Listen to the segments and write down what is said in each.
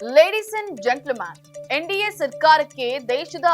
Ladies and gentleman NDA ಸರ್ಕಾರಕ್ಕೆ ದೇಶದ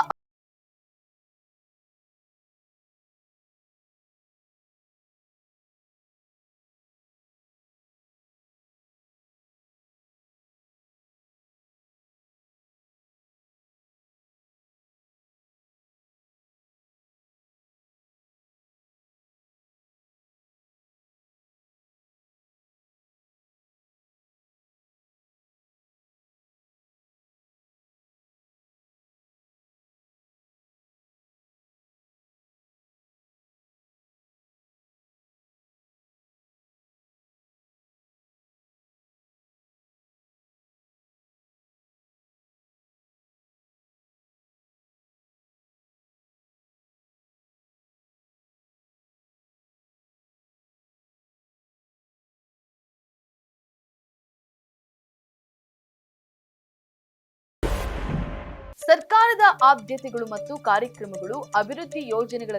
ಸರ್ಕಾರದ ಆದ್ಯತೆಗಳು ಮತ್ತು ಕಾರ್ಯಕ್ರಮಗಳು ಅಭಿವೃದ್ಧಿ ಯೋಜನೆಗಳ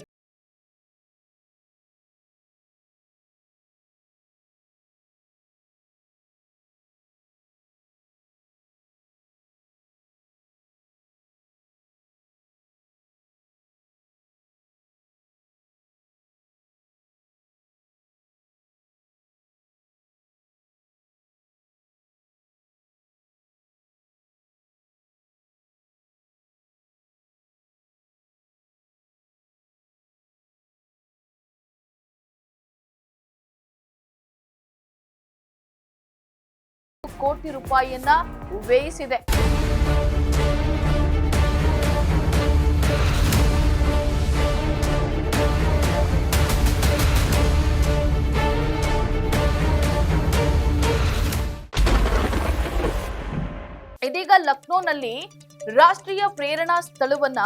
ಕೋಟಿ ರೂಪಾಯಿಯನ್ನ ವ್ಯಯಿಸಿದೆ ಇದೀಗ ಲಕ್ನೋನಲ್ಲಿ ರಾಷ್ಟ್ರೀಯ ಪ್ರೇರಣಾ ಸ್ಥಳವನ್ನ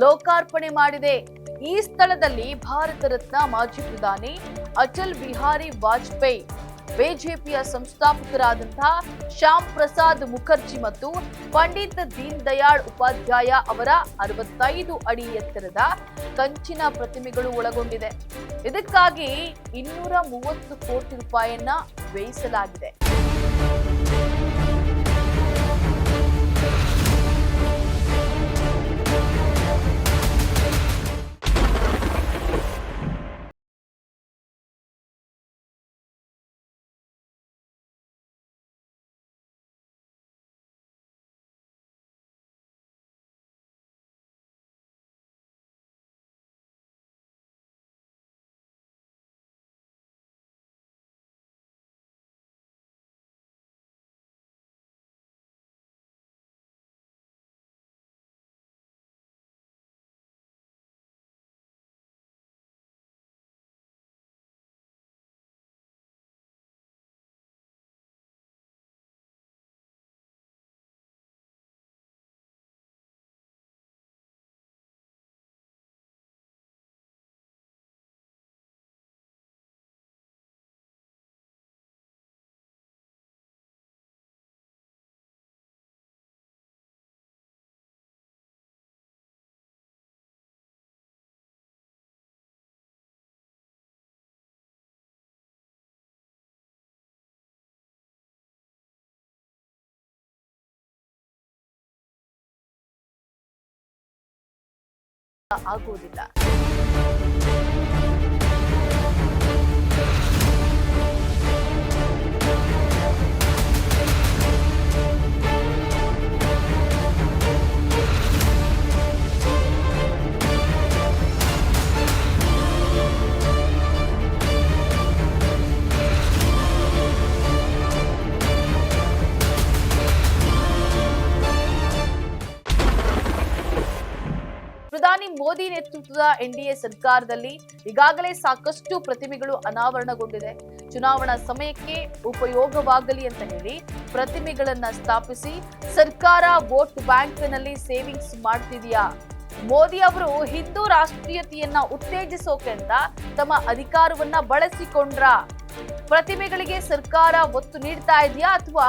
ಲೋಕಾರ್ಪಣೆ ಮಾಡಿದೆ. ಈ ಸ್ಥಳದಲ್ಲಿ ಭಾರತ ರತ್ನ ಮಾಜಿ ಪ್ರಧಾನಿ ಅಟಲ್ ಬಿಹಾರಿ ವಾಜಪೇಯಿ. ಬಿಜೆಪಿಯ ಸಂಸ್ಥಾಪಕರಾದಂತಹ ಶ್ಯಾಮ್ ಪ್ರಸಾದ್ ಮುಖರ್ಜಿ ಮತ್ತು ಪಂಡಿತ್ ದೀನ್ ದಯಾಳ್ ಉಪಾಧ್ಯಾಯ ಅವರ ಅರವತ್ತೈದು ಅಡಿ ಎತ್ತರದ ಕಂಚಿನ ಪ್ರತಿಮೆಗಳು ಒಳಗೊಂಡಿದೆ. ಇದಕ್ಕಾಗಿ ಇನ್ನೂರ ಮೂವತ್ತು ಕೋಟಿ ರೂಪಾಯಿಯನ್ನ ವ್ಯಯಿಸಲಾಗಿದೆ. ಆಗುವುದಿಲ್ಲ. ಪ್ರಧಾನಿ ಮೋದಿ ನೇತೃತ್ವದ ಎನ್ಡಿಎ ಸರ್ಕಾರದಲ್ಲಿ ಈಗಾಗಲೇ ಸಾಕಷ್ಟು ಪ್ರತಿಮೆಗಳು ಅನಾವರಣಗೊಂಡಿದೆ. ಚುನಾವಣಾ ಸಮಯಕ್ಕೆ ಉಪಯೋಗವಾಗಲಿ ಅಂತ ಹೇಳಿ ಪ್ರತಿಮೆಗಳನ್ನ ಸ್ಥಾಪಿಸಿ ಸರ್ಕಾರ ವೋಟ್ ಬ್ಯಾಂಕ್ನಲ್ಲಿ ಸೇವಿಂಗ್ಸ್ ಮಾಡ್ತಿದೆಯಾ? ಮೋದಿ ಅವರು ಹಿಂದೂ ರಾಷ್ಟ್ರೀಯತೆಯನ್ನ ಉತ್ತೇಜಿಸೋಕೆ ಅಂತ ತಮ್ಮ ಅಧಿಕಾರವನ್ನ ಬಳಸಿಕೊಂಡ್ರ? ಪ್ರತಿಮೆಗಳಿಗೆ ಸರ್ಕಾರ ಒತ್ತು ನೀಡ್ತಾ ಇದೆಯಾ ಅಥವಾ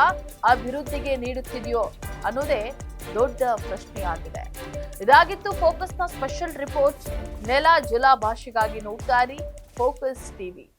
ಅಭಿವೃದ್ಧಿಗೆ ನೀಡುತ್ತಿದೆಯೋ ಅನ್ನೋದೇ ದೊಡ್ಡ ಪ್ರಶ್ನೆಯಾಗಿದೆ. ಇದಾಗಿತ್ತು ಫೋಕಸ್ನ ಸ್ಪೆಷಲ್ ರಿಪೋರ್ಟ್. ನೆಲ ಜಲ ಭಾಷೆಗಾಗಿ ನೋಡ್ತಾ ಫೋಕಸ್ ಟಿವಿ.